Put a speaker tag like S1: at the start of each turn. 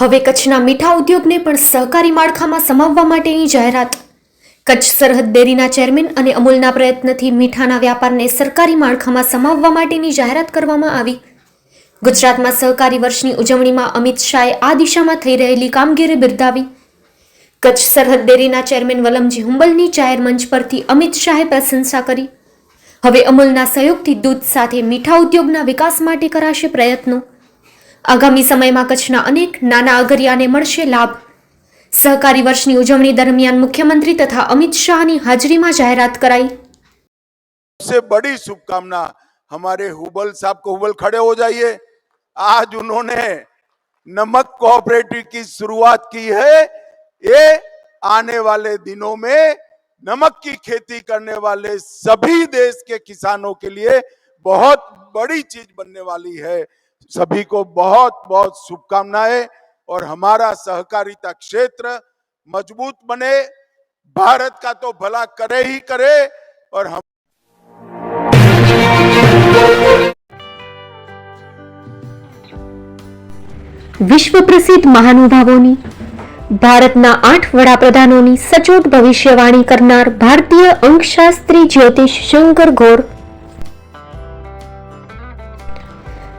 S1: હવે કચ્છના મીઠા ઉદ્યોગને પણ સહકારી માળખામાં સમાવવા માટેની જાહેરાત. કચ્છ સરહદ ડેરીના ચેરમેન અને અમૂલના પ્રયત્નથી મીઠાના વ્યાપારને સરકારી માળખામાં સમાવવા માટેની જાહેરાત કરવામાં આવી. ગુજરાતમાં સહકારી વર્ષની ઉજવણીમાં અમિત શાહે આ દિશામાં થઈ રહેલી કામગીરી બિરદાવી. કચ્છ સરહદ ડેરીના ચેરમેન વલમજી હુંબલની જાહેર મંચ પરથી અમિત શાહે પ્રશંસા કરી. હવે અમૂલના સહયોગથી દૂધ સાથે મીઠા ઉદ્યોગના વિકાસ માટે કરાશે પ્રયત્નો. આગામી સમયમાં કચ્છના અનેક નાના અગરિયાને મળશે લાભ સહકારી વર્ષની ઉજવણી દરમિયાન મુખ્યમંત્રી તથા અમિત શાહની હાજરીમાં જાહેરાત કરાઈ
S2: सबसे बड़ी शुभकामना हमारे हुबल साहब को हुबल खड़े हो जाइए आज उन्होंने नमक कोऑपरेटिव की शुरुआत की है ये आने वाले दिनों में नमक की खेती करने वाले सभी देश के किसानों के लिए बहुत बड़ी चीज बनने वाली है सभी को बहुत बहुत शुभकामनाएं और हमारा सहकारिता क्षेत्र मजबूत बने भारत का तो भला करे ही करे और हम
S1: વિશ્વ પ્રસિદ્ધ મહાનુભાવોની ભારતના આઠ વડાપ્રધાનોની સચોટ ભવિષ્યવાણી કરનાર ભારતીય અંકશાસ્ત્રી જ્યોતિષ શંકર ઘોર